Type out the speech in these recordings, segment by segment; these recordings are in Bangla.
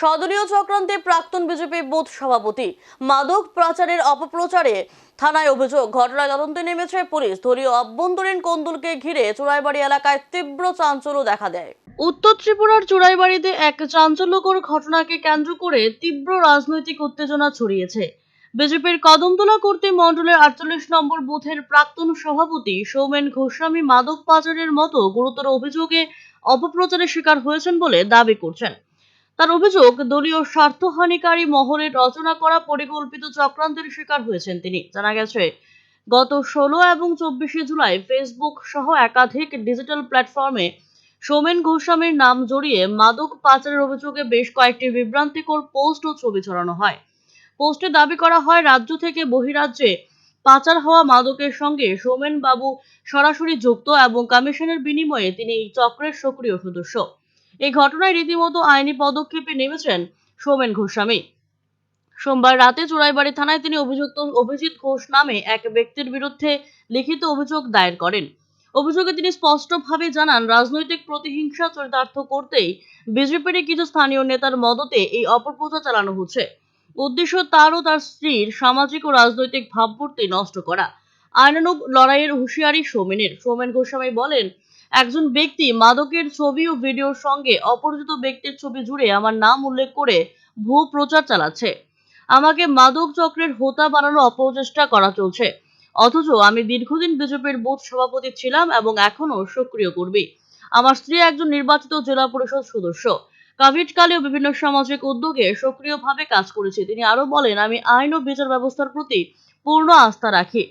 সদলীয় চক্রান্তে প্রাক্তন বিজেপি বুথ সভাপতি মাদক পাচারের অপপ্রচারে থানায় অভিযোগ। ঘটনায় তদন্তে নেমেছে পুলিশ। দলীয় অভ্যন্তরীণ কোন্দলকে ঘিরে চোরাইবাড়ি এলাকায় তীব্র চাঞ্চল্য দেখা দেয়। উত্তর ত্রিপুরার চোরাইবাড়িতে এক চাঞ্চল্যকর ঘটনাকে কেন্দ্র করে তীব্র রাজনৈতিক উত্তেজনা ছড়িয়েছে। বিজেপির কদমতলা কর্তৃ মণ্ডলের আটচল্লিশ নম্বর বুথের প্রাক্তন সভাপতি সৌমেন গোস্বামী মাদক পাচারের মতো গুরুতর অভিযোগে অপপ্রচারের শিকার হয়েছেন বলে দাবি করছেন। তার অভিযোগ, দলীয় স্বার্থহানিকারী মহলের রচনা করা পরিকল্পিত চক্রান্তের শিকার হয়েছেন তিনি। জানা গেছে, গত ষোলো এবং চব্বিশে জুলাই ফেসবুক সহ একাধিক ডিজিটাল প্ল্যাটফর্মে সোমেন গোস্বামীর নাম জড়িয়ে মাদক পাচারের অভিযোগে বেশ কয়েকটি বিভ্রান্তিকর পোস্ট ও ছবি ছড়ানো হয়। পোস্টে দাবি করা হয়, রাজ্য থেকে বহিরাজ্যে পাচার হওয়া মাদকের সঙ্গে সোমেন বাবু সরাসরি যুক্ত এবং কমিশনের বিনিময়ে তিনি এই চক্রের সক্রিয় সদস্য। এই ঘটনায় রীতিমতো আইনি পদক্ষেপে নেমেছেন সোমেন গোস্বামী সোমবার রাতে চোরাইবাড়ি থানায় তিনি অভিযুক্ত অভিজিৎ ঘোষ নামে এক ব্যক্তির বিরুদ্ধে লিখিত অভিযোগ দায়ের করেন। অভিযোগে তিনি স্পষ্টভাবে জানান, রাজনৈতিক প্রতিহিংসা চরিতার্থ করতেই বিজেপির কিছু স্থানীয় নেতার মদতে এই অপপ্রচার চালানো হচ্ছে। উদ্দেশ্য তার ও তার স্ত্রীর সামাজিক ও রাজনৈতিক ভাবমূর্তি নষ্ট করা। আইনানুগ লড়াইয়ের হুঁশিয়ারি সোমেনের। সোমেন গোস্বামী বলেন একজন ব্যক্তি মাদকের ছবি ও ভিডিওর সঙ্গে অপরিচিত ব্যক্তির ছবি জুড়ে আমার নাম উল্লেখ করে ভুয়ো প্রচার চালাচ্ছে। আমাকে মাদক চক্রের হোতা বানানোর অপচেষ্টা করা চলছে। অথচ আমি দীর্ঘদিন বিজেপির বুথ সভাপতি ছিলাম এবং এখনও সক্রিয় কর্মী। আমার স্ত্রী একজন নির্বাচিত জেলা পরিষদ সদস্য। কোভিডকালেও বিভিন্ন সামাজিক উদ্যোগে সক্রিয়ভাবে কাজ করেছি। তিনি আরও বলেন, আমি আইন ও বিচার ব্যবস্থার প্রতি পূর্ণ আস্থা রাখি।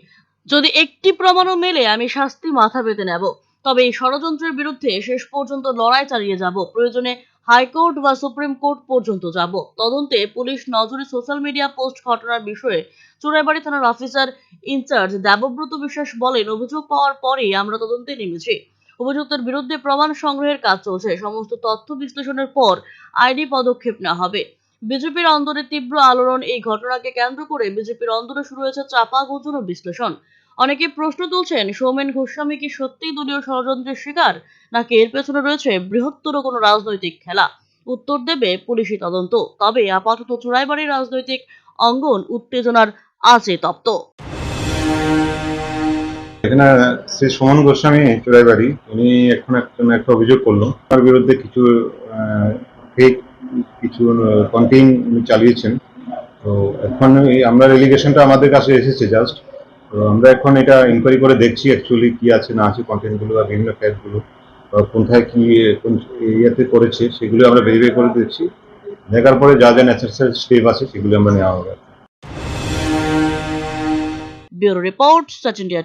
যদি একটি প্রমাণও মেলে, আমি শাস্তি মাথা পেতে নেব। তবে এই ষড়যন্ত্রের বিরুদ্ধে শেষ পর্যন্ত লড়াই চালিয়ে যাব। প্রয়োজনে হাইকোর্ট বা সুপ্রিম কোর্ট পর্যন্ত যাব। তদন্তে পুলিশ নজরে সোশ্যাল মিডিয়া পোস্ট ঘটনার বিষয়ে চোরাইবাড়ি থানার অফিসার ইনচার্জ দেবব্রত বিশ্বাস বলেন, অভিযোগ পাওয়ার পরেই আমরা তদন্তে নেমেছি। অভিযুক্তের বিরুদ্ধে প্রমাণ সংগ্রহের কাজ চলছে। সমস্ত তথ্য বিশ্লেষণের পর আইনি পদক্ষেপ নেওয়া হবে। বিজেপির অন্দরে তীব্র আলোড়ন এই ঘটনাকে কেন্দ্র করে বিজেপির অন্দরে শুরু হয়েছে চাপা গুঞ্জন ও বিশ্লেষণ। অনেকে প্রশ্ন তুলছেন, সৌমেন গোস্বামী কি সত্যিই দলীয় ষড়যন্ত্রের শিকার? নাকি এর পেছনে রয়েছে বৃহত্তর কোনো রাজনৈতিক খেলা? উত্তর দেবে পুলিশি তদন্ত। তবে আপাতত চোরাইবাড়ির রাজনৈতিক অঙ্গন উত্তেজনার আছে তপ্ত। এখানে শ্রী সুমন গোস্বামী চোরাইবাড়ি, উনি এখন একটা একটা অভিযোগ করল। তার বিরুদ্ধে কিছু ফেক কিছু কন্টেন্ট উনি চালিয়েছেন। তো এখন আমরা রেলিগেশনটা আমাদের কাছে এসেছে জাস্ট আমরা এখন এটা ইনকোয়ারি করে দেখছি অ্যাকচুয়ালি কি আছে, না আছে কন্টেন্টগুলো বা বিভিন্ন ফ্যাক্টগুলো কোথায় কি, কোন ইয়েতে করেছে, সেগুলো আমরা ভেরিফাই করে দেখছি। দেখার পরে যা যা ন্যাচারাল স্টেপ আছে, সেগুলো আমরা নেওয়া হবে। Bureau report, Sachin ডিয়া